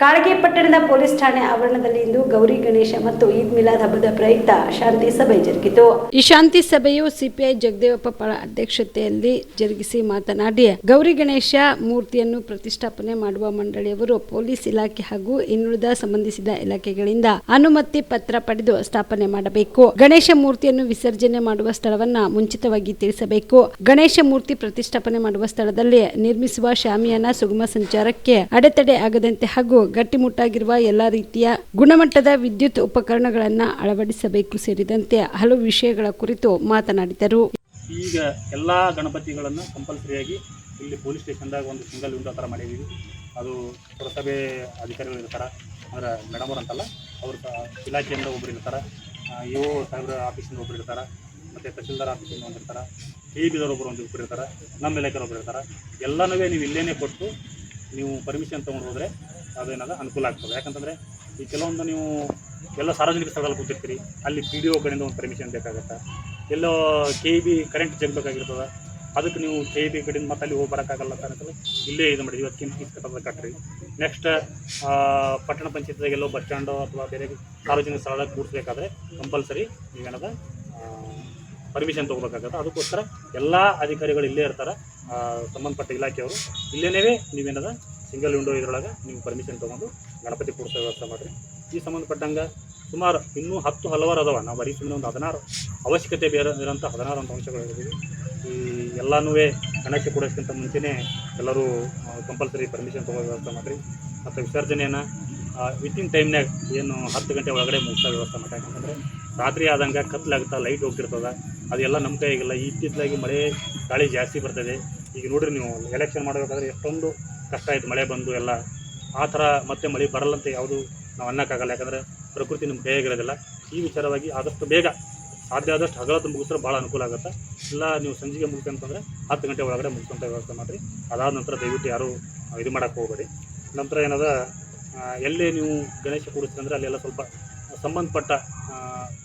ಕಾಳಗೆ ಪಟ್ಟಣದ ಪೊಲೀಸ್ ಠಾಣೆ ಆವರಣದಲ್ಲಿ ಇಂದು ಗೌರಿ ಗಣೇಶ ಮತ್ತು ಈದ್ ಮಿಲಾದ್ ಹಬ್ಬದ ಪ್ರಯುಕ್ತ ಶಾಂತಿ ಸಭೆ ಜರುಗಿತು. ಈ ಶಾಂತಿ ಸಭೆಯು ಸಿಪಿಐ ಜಗದೇವಪ್ಪ ಅಧ್ಯಕ್ಷತೆಯಲ್ಲಿ ಜರುಗಿಸಿ ಮಾತನಾಡಿ, ಗೌರಿ ಗಣೇಶ ಮೂರ್ತಿಯನ್ನು ಪ್ರತಿಷ್ಠಾಪನೆ ಮಾಡುವ ಮಂಡಳಿಯವರು ಪೊಲೀಸ್ ಇಲಾಖೆ ಹಾಗೂ ಇನ್ನುಳಿದ ಸಂಬಂಧಿಸಿದ ಇಲಾಖೆಗಳಿಂದ ಅನುಮತಿ ಪತ್ರ ಪಡೆದು ಸ್ಥಾಪನೆ ಮಾಡಬೇಕು. ಗಣೇಶ ಮೂರ್ತಿಯನ್ನು ವಿಸರ್ಜನೆ ಮಾಡುವ ಸ್ಥಳವನ್ನ ಮುಂಚಿತವಾಗಿ ತಿಳಿಸಬೇಕು. ಗಣೇಶ ಮೂರ್ತಿ ಪ್ರತಿಷ್ಠಾಪನೆ ಮಾಡುವ ಸ್ಥಳದಲ್ಲಿ ನಿರ್ಮಿಸುವ ಶಾಮಿಯಾನ ಸುಗಮ ಸಂಚಾರಕ್ಕೆ ಅಡೆತಡೆ ಆಗದಂತೆ ಹಾಗೂ ಗಟ್ಟಿಮುಟ್ಟಾಗಿರುವ ಎಲ್ಲ ರೀತಿಯ ಗುಣಮಟ್ಟದ ವಿದ್ಯುತ್ ಉಪಕರಣಗಳನ್ನು ಅಳವಡಿಸಬೇಕು ಸೇರಿದಂತೆ ಹಲವು ವಿಷಯಗಳ ಕುರಿತು ಮಾತನಾಡಿದರು. ಈಗ ಎಲ್ಲ ಗಣಪತಿಗಳನ್ನು ಕಂಪಲ್ಸರಿಯಾಗಿ ಇಲ್ಲಿ ಪೊಲೀಸ್ ಸ್ಟೇಷನ್ದಾಗ ಒಂದು ಸಿಂಗಲ್ ವಿಂಡೋ ಥರ ಮಾಡಿದ್ದೀವಿ ಅದು ಪುರಸಭೆ ಅಧಿಕಾರಿಗಳು ಇರ್ತಾರೆ ಅಂದ್ರೆ ಮೇಡಮ್ ಅಂತಲ್ಲ, ಅವ್ರ ಇಲಾಖೆಯಿಂದ ಒಬ್ರು ಇರ್ತಾರೆ ಇ ಒ ಸಾಹೇಬ್ರ ಆಫೀಸಿಂದ ಒಬ್ರು ಇರ್ತಾರೆ, ಮತ್ತು ತಹಸೀಲ್ದಾರ್ ಆಫೀಸಿಂದ ಒಂದು ಇರ್ತಾರೆ ಎ ಬಿದವ್ರು ಒಬ್ಬರು ಒಂದು ಇಬ್ಬರು ಇರ್ತಾರೆ, ನಮ್ಮ ಇಲಾಖೆಯವ್ರು ಒಬ್ರು ಇರ್ತಾರೆ. ಎಲ್ಲನೂ ನೀವು ಇಲ್ಲೇನೆ ಕೊಟ್ಟು ನೀವು ಪರ್ಮಿಷನ್ ತೊಗೊಂಡು ಹೋದರೆ ಅದೇನದ ಅನುಕೂಲ ಆಗ್ತದೆ. ಯಾಕಂತಂದರೆ ಈ ಕೆಲವೊಂದು ನೀವು ಎಲ್ಲ ಸಾರ್ವಜನಿಕ ಸ್ಥಳದಲ್ಲಿ ಕೂತಿರ್ತೀರಿ, ಅಲ್ಲಿ ಪಿ ಡಿ ಒ ಕಡೆಯಿಂದ ಒಂದು ಪರ್ಮಿಷನ್ ಬೇಕಾಗುತ್ತೆ. ಎಲ್ಲೋ ಕೆ ಬಿ ಕರೆಂಟ್ ಜಗಬೇಕಾಗಿರ್ತದೆ ಅದಕ್ಕೆ ನೀವು ಕೆ ಬಿ ಕಡೆಯಿಂದ ಮತ್ತೆ ಅಲ್ಲಿ ಹೋಗಿ ಬರೋಕ್ಕಾಗಲ್ಲ ಅಂತ ಇಲ್ಲೇ ಇದು ಮಾಡಿ, ಇವತ್ತಿನ ಫೀಸ್ ಕಟ್ಟೋದ್ರೆ ಕಟ್ರಿ. ನೆಕ್ಸ್ಟ್ ಪಟ್ಟಣ ಪಂಚಾಯತ್ದಾಗ ಎಲ್ಲೋ ಬಸ್ ಸ್ಟ್ಯಾಂಡು ಅಥವಾ ಬೇರೆ ಸಾರ್ವಜನಿಕ ಸ್ಥಳದಾಗ ಕೂಡಿಸ್ಬೇಕಾದ್ರೆ ಕಂಪಲ್ಸರಿ ನೀವೇನದ ಪರ್ಮಿಷನ್ ತೊಗೋಬೇಕಾಗತ್ತೆ. ಅದಕ್ಕೋಸ್ಕರ ಎಲ್ಲ ಅಧಿಕಾರಿಗಳು ಇಲ್ಲೇ ಇರ್ತಾರೆ ಸಂಬಂಧಪಟ್ಟ ಇಲಾಖೆಯವರು. ಇಲ್ಲೇನೇ ನೀವೇನದ ಸಿಂಗಲ್ ವಿಂಡೋ ಇದ್ರೊಳಗೆ ನೀವು ಪರ್ಮಿಷನ್ ತೊಗೊಂಡು ಗಣಪತಿ ಕೂಡಿಸೋ ವ್ಯವಸ್ಥೆ ಮಾಡಿರಿ. ಈ ಸಂಬಂಧಪಟ್ಟಂಗೆ ಸುಮಾರು ಇನ್ನೂ ಹತ್ತು ಹಲವಾರು ಅದಾವೆ. ನಾವು ಬರೀ ಸುಮ್ಮನೆ ಒಂದು ಹದಿನಾರು ಅವಶ್ಯಕತೆ ಬೇರೆ ಇರೋಂಥ ಹದಿನಾರು ಅಂತ ಅಂಶಗಳು ಈ ಎಲ್ಲನೂ ಗಣಕ್ಕೆ ಕೂಡಿಸ್ಕಿಂತ ಮುಂಚೆನೇ ಎಲ್ಲರೂ ಕಂಪಲ್ಸರಿ ಪರ್ಮಿಷನ್ ತೊಗೋ ವ್ಯವಸ್ಥೆ ಮಾಡಿರಿ. ಮತ್ತು ವಿಸರ್ಜನೆಯನ್ನು ವಿತಿನ್ ಟೈಮ್ನಾಗ ಏನು ಹತ್ತು ಗಂಟೆ ಒಳಗಡೆ ಮುಗಿಸೋ ವ್ಯವಸ್ಥೆ ಮಾಡಿ ಯಾಕಂತಂದರೆ ರಾತ್ರಿ ಆದಂಗೆ ಕತ್ಲಾಗುತ್ತಾ ಲೈಟ್ ಹೋಗ್ತಿರ್ತದೆ. ಅದೆಲ್ಲ ನಮ್ಮ ಕೈಯಾಗಿಲ್ಲ. ಇತ್ತಿತ್ತಲಾಗಿ ಮಳೆ ಗಾಳಿ ಜಾಸ್ತಿ ಬರ್ತದೆ. ಈಗ ನೋಡಿರಿ ನೀವು ಎಲೆಕ್ಷನ್ ಮಾಡಬೇಕಾದ್ರೆ ಎಷ್ಟೊಂದು ಕಷ್ಟ ಆಯಿತು ಮಳೆ ಬಂದು ಎಲ್ಲ, ಆ ಥರ ಮತ್ತೆ ಮಳೆ ಬರಲ್ಲಂತ ಯಾವುದು ನಾವು ಅನ್ನೋಕ್ಕಾಗಲ್ಲ. ಯಾಕಂದರೆ ಪ್ರಕೃತಿ ನಮ್ಮ ಕೈಯಾಗಿರೋದಿಲ್ಲ. ಈ ವಿಚಾರವಾಗಿ ಆದಷ್ಟು ಬೇಗ ಸಾಧ್ಯ ಆದಷ್ಟು ಹಗಲತ್ತು ಮುಗಿಸಿದ್ರೆ ಭಾಳ ಅನುಕೂಲ ಆಗುತ್ತೆ. ಇಲ್ಲ, ನೀವು ಸಂಜೆಗೆ ಮುಗಿಸಿ ಅಂತಂದರೆ ಹತ್ತು ಗಂಟೆ ಒಳಗಡೆ ಮುಗಿಸೋಂಥ ವ್ಯವಸ್ಥೆ ಮಾಡಿರಿ. ಅದಾದ ನಂತರ ದಯವಿಟ್ಟು ಯಾರೂ ಇದು ಮಾಡೋಕ್ಕೆ ಹೋಗಬೇಡಿ. ನಂತರ ಏನದ ಎಲ್ಲೇ ನೀವು ಗಣೇಶ ಕೂಡಿಸ್ತೀರಿ ಅಂದರೆ ಅಲ್ಲೆಲ್ಲ ಸ್ವಲ್ಪ ಸಂಬಂಧಪಟ್ಟ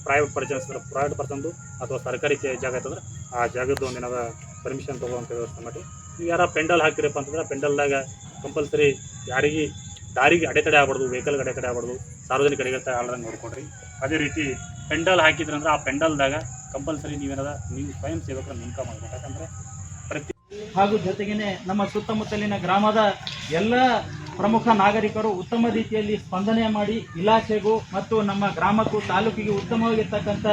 ಪ್ರೈವೇಟ್ ಪರ್ಸನ್ಸ್ ಪ್ರೈವೇಟ್ ಪರ್ಸನ್ದು ಅಥವಾ ಸರ್ಕಾರಿ ಜಾಗ ಆಯ್ತಂದ್ರೆ ಆ ಜಾಗದ್ದು ಒಂದು ಏನಾದ ಪರ್ಮಿಷನ್ ತೊಗೊಳ್ಳೋಂಥ ವ್ಯವಸ್ಥೆ ಮಾಡಿ ಯಾರ ಪೆಂಡಲ್ ಹಾಕಿರಪ್ಪ ಅಂತಂದ್ರೆ ಪೆಂಡಲ್ದಾಗ ಕಂಪಲ್ಸರಿ ಯಾರಿಗೆ, ದಾರಿಗೆ ಅಡೆತಡೆ ಆಗ್ಬಾರ್ದು ವೆಹಿಕಲ್ಗೆ ಅಡೆತಡೆ ಆಗ್ಬಾರ್ದು, ಸಾರ್ವಜನಿಕ ಅಡೆತಡೆ ನೋಡ್ಕೊಡ್ರಿ. ಅದೇ ರೀತಿ ಪೆಂಡಲ್ ಹಾಕಿದ್ರಂದ್ರೆ ಆ ಪೆಂಡಲ್ದಾಗ ಕಂಪಲ್ಸರಿ ನೀವೇನದ, ನೀವು ಸ್ವಯಂ ಸೇವಕರ ನೇಮಕ ಮಾಡಬೇಕು. ಯಾಕಂದರೆ ಪ್ರತಿ ಹಾಗೂ ಜೊತೆಗೇನೆ ನಮ್ಮ ಸುತ್ತಮುತ್ತಲಿನ ಗ್ರಾಮದ ಎಲ್ಲ ಪ್ರಮುಖ ನಾಗರಿಕರು ಉತ್ತಮ ರೀತಿಯಲ್ಲಿ ಸ್ಪಂದನೆ ಮಾಡಿ ಇಲಾಖೆಗೂ ಮತ್ತು ನಮ್ಮ ಗ್ರಾಮಕ್ಕೂ ತಾಲೂಕಿಗೆ ಉತ್ತಮವಾಗಿರ್ತಕ್ಕಂಥ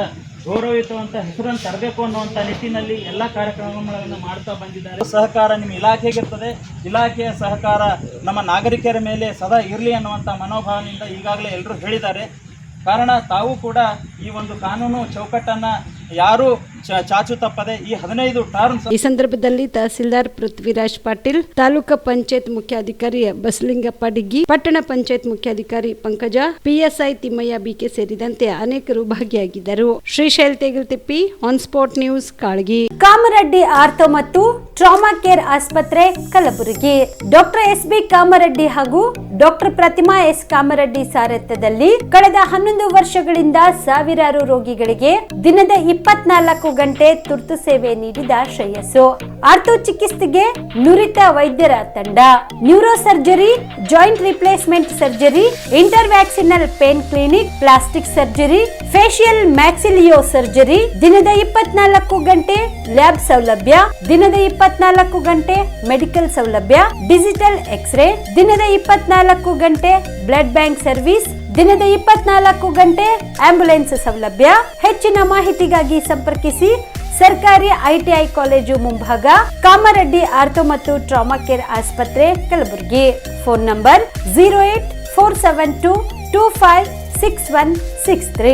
ಗೌರವಯುತವಂತ ಹೆಸರನ್ನು ತರಬೇಕು ಅನ್ನುವಂಥ ನಿಟ್ಟಿನಲ್ಲಿ ಎಲ್ಲ ಕಾರ್ಯಕ್ರಮಗಳನ್ನು ಮಾಡ್ತಾ ಬಂದಿದ್ದಾರೆ. ಸಹಕಾರ ನಿಮ್ಮ ಇಲಾಖೆಗಿರ್ತದೆ. ಇಲಾಖೆಯ ಸಹಕಾರ ನಮ್ಮ ನಾಗರಿಕರ ಮೇಲೆ ಸದಾ ಇರಲಿ ಅನ್ನುವಂಥ ಮನೋಭಾವನೆಯಿಂದ ಈಗಾಗಲೇ ಎಲ್ಲರೂ ಹೇಳಿದ್ದಾರೆ. ಕಾರಣ ತಾವು ಕೂಡ ಈ ಒಂದು ಕಾನೂನು ಚೌಕಟ್ಟನ್ನು ಯಾರೂ ಚಾಚು ತಪ್ಪದೆ ಈ ಹದಿನೈದು ಟರ್ಮ್ಸ್ ಈ ಸಂದರ್ಭದಲ್ಲಿ ತಹಸೀಲ್ದಾರ್ ಪೃಥ್ವಿರಾಜ್ ಪಾಟೀಲ್ ತಾಲೂಕಾ ಪಂಚಾಯತ್ ಮುಖ್ಯಾಧಿಕಾರಿ ಬಸಲಿಂಗಪ್ಪ ಡಿಗ್ಗಿ ಪಟ್ಟಣ ಪಂಚಾಯತ್ ಮುಖ್ಯಾಧಿಕಾರಿ ಪಂಕಜ ಪಿಎಸ್ಐ ತಿಮ್ಮಯ್ಯ ಬಿಕೆ ಸೇರಿದಂತೆ ಅನೇಕರು ಭಾಗಿಯಾಗಿದ್ದರು. Shrishail Tegiltippi on spot news Kalagi. Kamareddy ortho ಮತ್ತು ಟ್ರಾಮಾ ಕೇರ್ ಆಸ್ಪತ್ರೆ Kalaburagi. Doctor S B Kamareddy ಹಾಗೂ ಡಾಕ್ಟರ್ ಪ್ರತಿಮಾ ಎಸ್ ಕಾಮರೆಡ್ಡಿ ಸಾರಥ್ಯದಲ್ಲಿ ಕಳೆದ ಹನ್ನೊಂದು ವರ್ಷಗಳಿಂದ ಸಾವಿರಾರು ರೋಗಿಗಳಿಗೆ ದಿನದ ಇಪ್ಪತ್ನಾಲ್ಕು ಗಂಟೆ ತುರ್ತು ಸೇವೆ ನೀಡಿದ ಶ್ರೇಯಸ್ಸು. ಆರ್ಥೋ ಚಿಕಿತ್ಸೆಗೆ ನುರಿತ ವೈದ್ಯರ ತಂಡ. Neuro surgery, joint replacement surgery interventional pain clinic, plastic surgery facial maxillo surgery, ದಿನದ ಇಪ್ಪತ್ನಾಲ್ಕು ಗಂಟೆ ಲ್ಯಾಬ್ ಸೌಲಭ್ಯ, ದಿನದ ಇಪ್ಪತ್ನಾಲ್ಕು ಗಂಟೆ ಮೆಡಿಕಲ್ ಸೌಲಭ್ಯ, ಡಿಜಿಟಲ್ ಎಕ್ಸ್ರೇ, ದಿನದ ಇಪ್ಪತ್ನಾಲ್ಕು ಗಂಟೆ ಬ್ಲಡ್ ಬ್ಯಾಂಕ್ ಸರ್ವಿಸ್, ದಿನದ ಇಪ್ಪತ್ನಾಲ್ಕು ಗಂಟೆ ಆಂಬ್ಯುಲೆನ್ಸ್ ಸೌಲಭ್ಯ ಹೆಚ್ಚಿನ ಮಾಹಿತಿಗಾಗಿ ಸಂಪರ್ಕಿಸಿ ಸರ್ಕಾರಿ ಐಟಿಐ ಕಾಲೇಜು ಮುಂಭಾಗ ಕಾಮರೆಡ್ಡಿ ಆರ್ಥೋ ಮತ್ತು ಟ್ರಾಮಾ ಕೇರ್ ಆಸ್ಪತ್ರೆ Kalaburagi. Phone number zero eight four seven two two five six one six three.